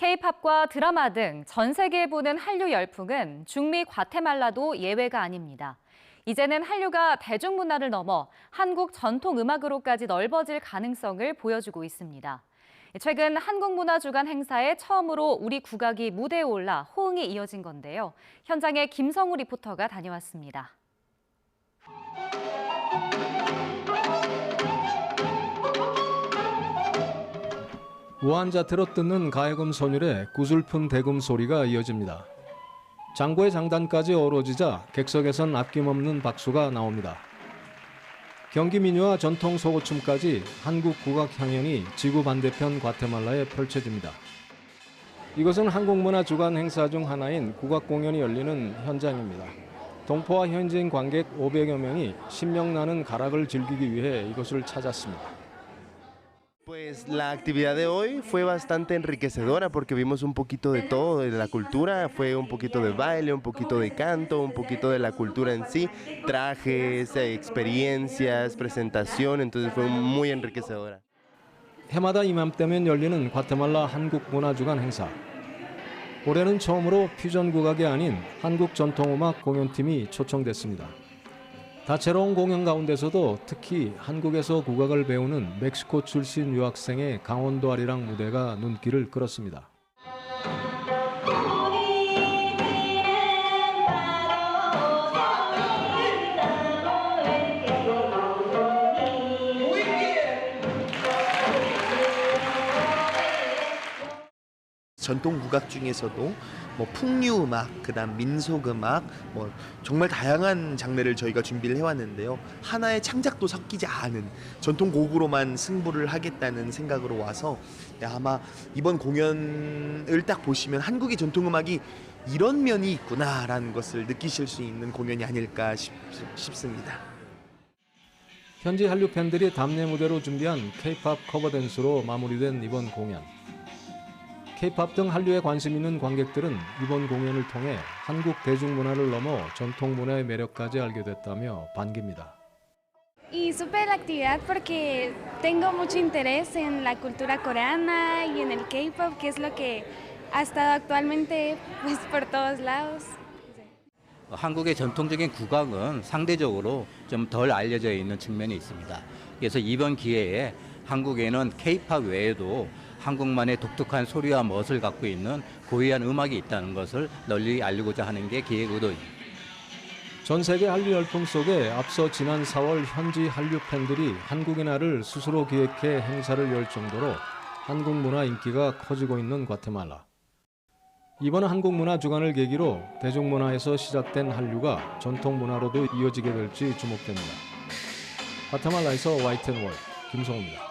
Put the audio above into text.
K-팝과 드라마 등 전 세계에 보는 한류 열풍은 중미 과테말라도 예외가 아닙니다. 이제는 한류가 대중문화를 넘어 한국 전통 음악으로까지 넓어질 가능성을 보여주고 있습니다. 최근 한국문화주간 행사에 처음으로 우리 국악이 무대에 올라 호응이 이어진 건데요. 현장에 김성우 리포터가 다녀왔습니다. 우한자 들어뜯는 가해금 소율의 구슬픈 대금 소리가 이어집니다. 장고의 장단까지 어우러지자 객석에선 아낌없는 박수가 나옵니다. 경기 민요와 전통 소고춤까지 한국 국악 향연이 지구 반대편 과테말라에 펼쳐집니다. 이것은 한국문화 주간 행사 중 하나인 국악 공연이 열리는 현장입니다. 동포와 현지인 관객 500여 명이 신명나는 가락을 즐기기 위해 이곳을 찾았습니다. Pues la actividad de hoy fue bastante enriquecedora porque vimos un poquito de todo, de la cultura, fue un poquito de baile, un poquito de canto, un poquito de la cultura en sí, trajes, eh, experiencias, presentación, entonces fue muy enriquecedora. 해마다 이맘때면 열리는 과테말라 한국문화주간 행사. 올해는 처음으로 퓨전 국악이 아닌 한국 전통음악 공연팀이 초청됐습니다. 다채로운 공연 가운데서도 특히 한국에서 국악을 배우는 멕시코 출신 유학생의 강원도 아리랑 무대가 눈길을 끌었습니다. 전통 국악 중에서도 뭐 풍류 음악, 그다음 민속 음악, 뭐 정말 다양한 장르를 저희가 준비를 해왔는데요. 하나의 창작도 섞이지 않은 전통 곡으로만 승부를 하겠다는 생각으로 와서 네, 아마 이번 공연을 딱 보시면 한국의 전통 음악이 이런 면이 있구나라는 것을 느끼실 수 있는 공연이 아닐까 싶, 싶습니다. 현지 한류 팬들이 담례 무대로 준비한 K-팝 커버 댄스로 마무리된 이번 공연. K-팝 등 한류에 관심 있는 관객들은 이번 공연을 통해 한국 대중문화를 넘어 전통 문화의 매력까지 알게 됐다며 반깁니다. Y supe la actividad porque tengo mucho interés en la cultura coreana y en el K-pop, que es lo que ha estado actualmente pues por todos lados. 한국의 전통적인 국악은 상대적으로 좀 덜 알려져 있는 측면이 있습니다. 그래서 이번 기회에 한국에는 K-팝 외에도 한국만의 독특한 소리와 멋을 갖고 있는 고유한 음악이 있다는 것을 널리 알리고자 하는 게 기획 의도입니다. 전 세계 한류 열풍 속에 앞서 지난 4월 현지 한류 팬들이 한국의 날을 스스로 기획해 행사를 열 정도로 한국 문화 인기가 커지고 있는 과테말라. 이번 한국 문화 주간을 계기로 대중문화에서 시작된 한류가 전통 문화로도 이어지게 될지 주목됩니다. 과테말라에서 YTN 월 김성호입니다.